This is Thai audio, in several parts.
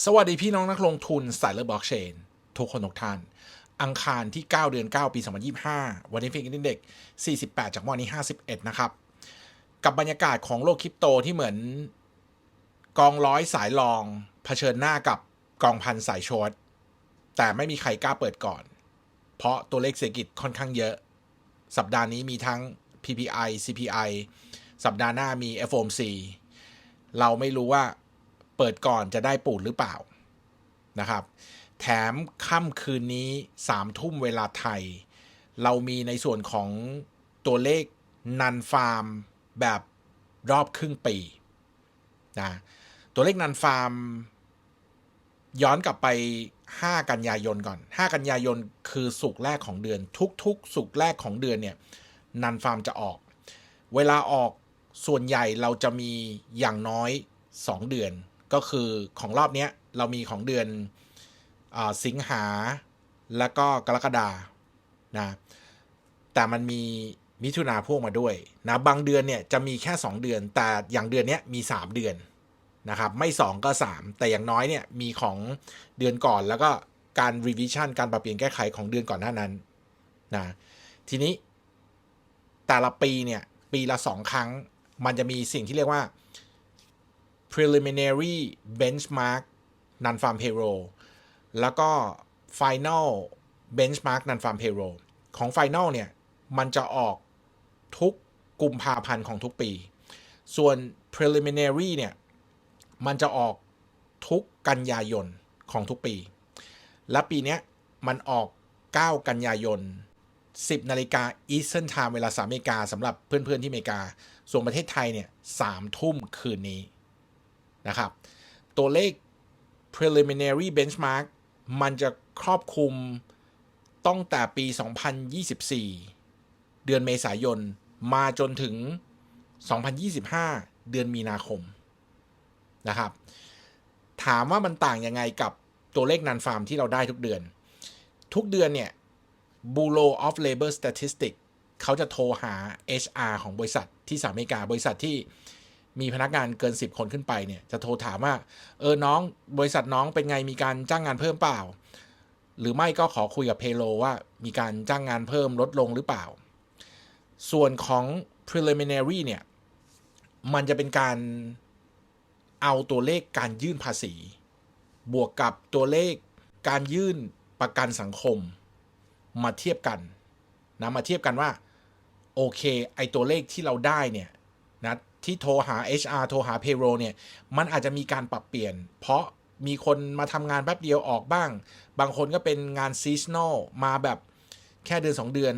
สวัสดีพี่น้องนักลงทุนสายเลือบล็อกเชนทุกคนทุกท่าน อังคารที่ 9 เดือน 9 ปี 2025 วันนี้ฟิกอินเด็ก48 จากวันนี้ 51 นะครับ กับบรรยากาศของโลกคริปโตที่เหมือนกองร้อยสายรองเผชิญหน้ากับกองพันสายชอร์ตแต่ไม่มีใครกล้าเปิดก่อน เพราะตัวเลขเศรษฐกิจค่อนข้างเยอะ สัปดาห์นี้มีทั้ง PPI CPI สัปดาห์หน้ามี FOMC เราไม่รู้ว่า ปิดก่อนจะได้ปูดหรือเปล่านะครับ แถมค่ำคืนนี้สามทุ่มเวลาไทย เรามีในส่วนของตัวเลขนันฟาร์มแบบรอบครึ่งปีนะตัวเลขนันฟาร์ม ย้อนกลับไป 5 กันยายนก่อน 5 กันยายนคือสุกแรกของเดือน ทุกๆ สุกแรกของเดือนเนี่ยนันฟาร์มจะออก เวลาออกส่วนใหญ่เราจะมีอย่างน้อย 2 เดือน ก็คือของรอบเนี้ยเรามีของเดือนอสิงหาแล้วก็กรกฎานะแต่มันมีมิถุนาพ่วงมาด้วยนะบางเดือนเนี่ยจะมีแค่ 2 เดือน แต่อย่างเดือนนี้มี 3 เดือนนะครับไม่ 2 ก็ 3 แต่อย่างน้อยเนี่ยมีของเดือนก่อนแล้วก็การ revision การปรับเปลี่ยนแก้ไขของเดือนก่อนหน้านั้นนะทีนี้แต่ละปีเนี่ยปีละ 2 ครั้ง มันจะมีสิ่งที่เรียกว่า preliminary benchmark non farm payroll แล้วก็ final benchmark non farm payroll ของ final เนี่ย มันจะออกทุกกุมภาพันธ์ของทุกปี ส่วน preliminary เนี่ย มันจะออกทุกกันยายนของทุกปี และปีนี้มันออก 9 กันยายน 10 นาฬิกา Eastern Time เวลาสามอเมริกาสำหรับเพื่อนๆที่อเมริกา ส่วนประเทศไทยเนี่ย3ทุ่มคืนนี้ นะครับ ตัวเลข preliminary benchmark มันจะครอบคลุมตั้งแต่ปี 2024 เดือนเมษายน มาจนถึง 2025 เดือนมีนาคมนะครับ ถามว่ามันต่างยังไงกับตัวเลขนันฟาร์มที่เราได้ทุกเดือน ทุกเดือนเนี่ย Bureau of Labor Statistics เขาจะโทรหา HR ของบริษัทที่สหรัฐอเมริกาบริษัทที่ มีพนักงานเกิน 10 คนขึ้นไปเนี่ยจะโทรถามว่า เออน้องบริษัทน้องเป็นไงมีการจ้างงานเพิ่มเปล่า หรือไม่ก็ขอคุยกับเพโลว่ามีการจ้างงานเพิ่มลดลงหรือเปล่า ส่วนของ preliminary เนี่ยมันจะเป็นการเอาตัวเลขการยื่นภาษี บวกกับตัวเลขการยื่นประกันสังคม มาเทียบกันนะมาเทียบกันว่าโอเคไอตัวเลขที่เราได้เนี่ยนะ ที่โทรหา HR โทรหา payroll เนี่ย มันอาจจะมีการปรับเปลี่ยน เพราะมีคนมาทำงานแป๊บเดียวออกบ้าง บางคนก็เป็นงาน seasonal มาแบบแค่เดือน 2 เดือน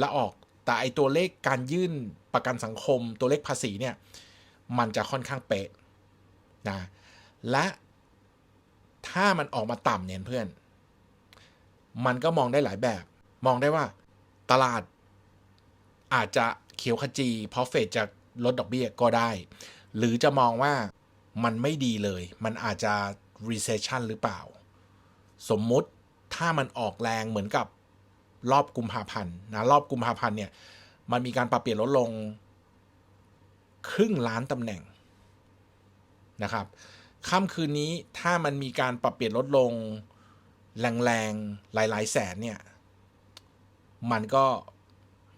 ล้วออก แต่ไอตัวเลขการยื่นประกันสังคม ตัวเลขภาษีเนี่ย มันจะค่อนข้างเป๊ะนะ และถ้ามันออกมาต่ำเนี่ยเพื่อน มันก็มองได้หลายแบบ มองได้ว่าตลาดอาจจะเขียวขจี เพราะเฟดจะ ลดดอกเบี้ยก็ได้ หรือจะมองว่ามันไม่ดีเลย มันอาจจะ recession หรือเปล่า สมมุติถ้ามันออกแรงเหมือนกับรอบกุมภาพันธ์นะรอบกุมภาพันธ์เนี่ยมันมีการปรับเปลี่ยนลดลง ครึ่งล้านตำแหน่งนะครับค่ำคืนนี้ถ้ามันมีการปรับเปลี่ยนลดลงแรงๆ หลายๆ แสนเนี่ย มันก็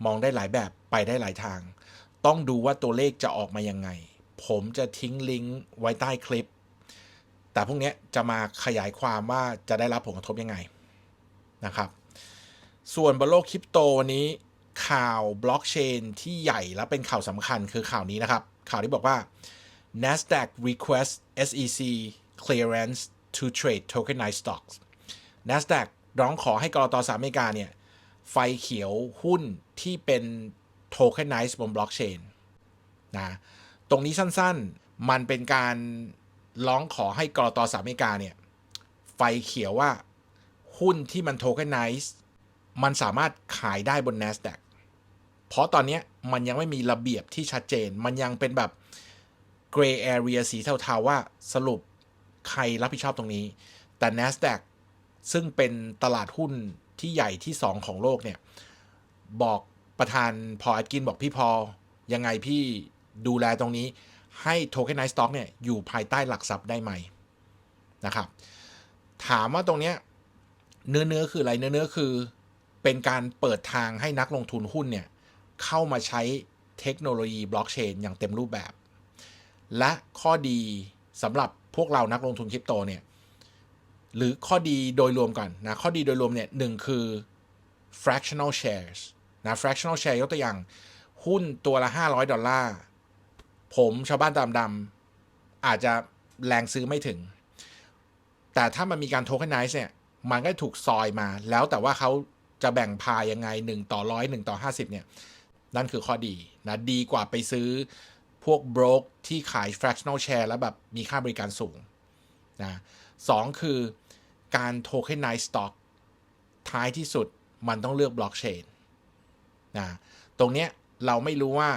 มองได้หลายแบบไปได้หลายทาง ต้องดูว่าตัวเลขจะออกมายังไง ผมจะทิ้งลิงก์ไว้ใต้คลิป แต่พวกนี้จะมาขยายความว่าจะได้รับผลกระทบยังไงนะครับ ส่วนบนโลกคริปโตวันนี้ข่าวบล็อกเชนที่ใหญ่และเป็นข่าวสำคัญคือข่าวนี้นะครับ ข่าวที่บอกว่า NASDAQ request SEC clearance to trade tokenized stocks NASDAQ ร้องขอให้กรตสหรัฐอเมริกาเนี่ย ไฟเขียวหุ้นที่เป็น tokenized บนบล็อกเชนนะตรงนี้สั้นๆมันเป็นการร้องขอให้กรตสหรัฐอเมริกาเนี่ย ไฟเขียวว่าหุ้นที่มัน tokenized มันสามารถขายได้บน NASDAQ เพราะตอนนี้มันยังไม่มีระเบียบที่ชัดเจน มันยังเป็นแบบ gray area สีเทาๆว่าสรุปใครรับผิดชอบตรงนี้ แต่ NASDAQ ซึ่งเป็นตลาดหุ้นที่ใหญ่ที่ 2 ของโลกเนี่ย บอก ประธานพอแอดกินบอกพี่พอ ยังไงพี่ดูแลตรงนี้ให้ tokenized stock เนี่ยอยู่ภายใต้หลักทรัพย์ได้ไหมนะครับ ถามว่าตรงเนี้ยเนื้อเนื้อคืออะไรเนื้อเนื้อคือเป็นการเปิดทางให้นักลงทุนหุ้นเนี่ย เข้ามาใช้เทคโนโลยีบล็อกเชนอย่างเต็มรูปแบบ และข้อดีสำหรับพวกเรานักลงทุนคริปโตเนี่ย หรือข้อดีโดยรวมก่อนนะ ข้อดีโดยรวมเนี่ยหนึ่งคือ fractional shares นะ fractional share ยกตัวอย่าง หุ้นตัวละ 500 ดอลลาร์ ผมชาวบ้านตามดำอาจจะแรงซื้อไม่ถึง แต่ถ้ามันมีการโทเคนไนซ์เนี่ย มันก็ถูกซอยมา แล้วแต่ว่าเขาจะแบ่งพายยังไง 1 ต่อร้อย1ต่อ 50 เนี่ย นั่นคือข้อดีนะ ดีกว่าไปซื้อพวกบรกที่ขาย fractional share แล้วแบบมีค่าบริการสูงนะสองคือการโทเคนไนซ์สต็อกท้ายที่สุดมันต้องเลือกบล็อกเชน นะตรงเนี้ยเราไม่รู้ว่า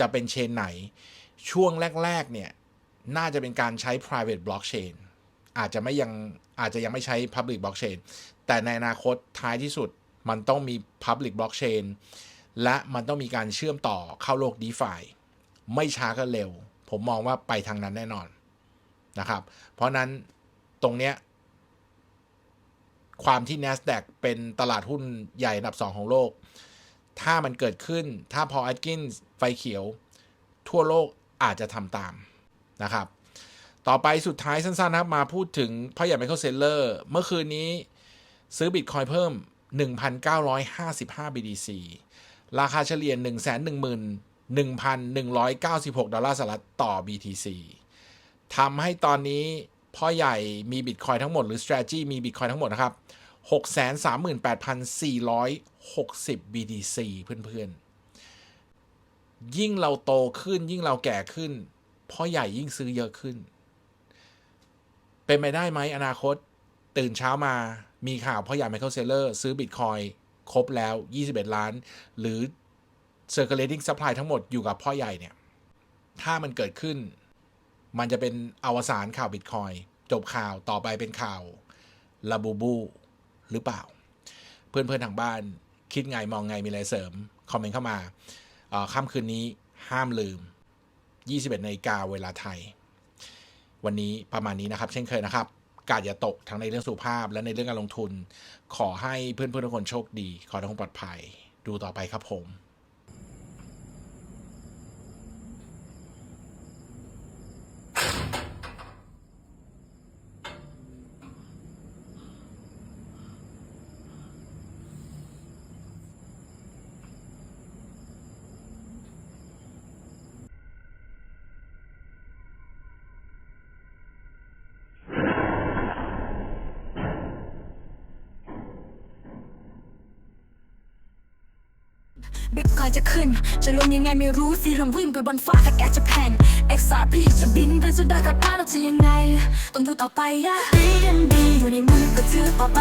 จะเป็นเชนไหน ช่วงแรก ๆ เนี่ย น่าจะเป็นการใช้ private blockchain อาจจะไม่ยังอาจจะยังไม่ใช้ public blockchain แต่ในอนาคตท้ายที่สุดมันต้องมี public blockchain และมันต้องมีการเชื่อมต่อเข้าโลก DeFi ไม่ช้าก็เร็ว ผมมองว่าไปทางนั้นแน่นอนนะครับ เพราะนั้นตรงเนี้ยความที่ NASDAQ เป็นตลาดหุ้นใหญ่อันดับ 2 ของโลก ถ้ามันเกิดขึ้นถ้าพอ Atkins ไฟเขียว ทั่วโลกอาจจะทำตามนะครับ ต่อไปสุดท้ายสั้นๆครับมาพูดถึงพ่อใหญ่ไมเคิลเซลเลอร์เมื่อคืนนี้ซื้อบิตคอยเพิ่ม 1,955 BTC ราคาเฉลี่ย 111,196 ดอลลาร์สหรัฐต่อ BTC ทำให้ตอนนี้พ่อใหญ่มีบิตคอยทั้งหมดหรือ strategy มีบิตคอยทั้งหมดนะครับ 638,460 BTC เพื่อนๆ ยิ่งเราโตขึ้นยิ่งเราแก่ขึ้นพ่อใหญ่ยิ่งซื้อเยอะขึ้น เป็นไปได้ไหมอนาคต ตื่นเช้ามามีข่าวพ่อใหญ่ไมเคิลเซเลอร์ซื้อบิตคอยครบแล้ว 21 ล้าน หรือ circulating supply ทั้งหมดอยู่กับพ่อใหญ่เนี่ย ถ้ามันเกิดขึ้น มันจะเป็นอวสานข่าวบิตคอยจบข่าวต่อไปเป็นข่าวลาบูบู หรือเปล่า เพื่อนๆทางบ้านคิดไงมองไงมีอะไรเสริม คอมเมนต์เข้ามาค่ำคืนนี้ห้ามลืม 21นาฬิกาเวลาไทย วันนี้ประมาณนี้นะครับ เช่นเคยนะครับ กาดอย่าตกทั้งในเรื่องสุขภาพและในเรื่องการลงทุน ขอให้เพื่อนๆทุกคนโชคดี ขอให้ทุกคนปลอดภัย ดูต่อไปครับผม บิตคอยจะขึ้น จะลงยังไงไม่รู้สิเริ่มวิ่งไปบนฟ้าถ้าแกจะแผ่น XRP จะบินไปสุดดอยกับพาเราจะยังไงต้องดูต่อไปอะ BNB อยู่ในมือก็ถือต่อไป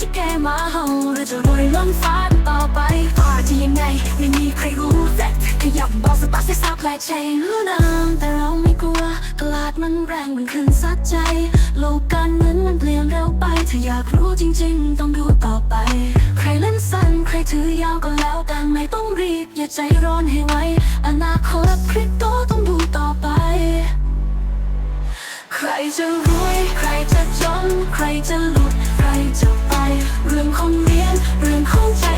จะแกมาเฮาเราจะรวยล้นฟ้าต่อไปฟ้าจะยังไงไม่มีใครรู้แต่ขยับบอกสตาร์ทให้ซับแลกเชนรู้น้ำแต่เราไม่กลัวตลาดมันแรงมันขึ้นซัดใจ โลกการเงินมันเปลี่ยนเร็วไปถ้าอยากรู้จริง ๆ ต้องดูต่อไป ใครเล่นสั้นใครถือยาวก็แล้วแต่ไม่ ใจร้อนให้ไวอนาคตคริปโตต้องดูต่อไป ใครจะรวย ใครจะจน ใครจะหลุด ใครจะไป เรื่องของเรียน เรื่องของใจ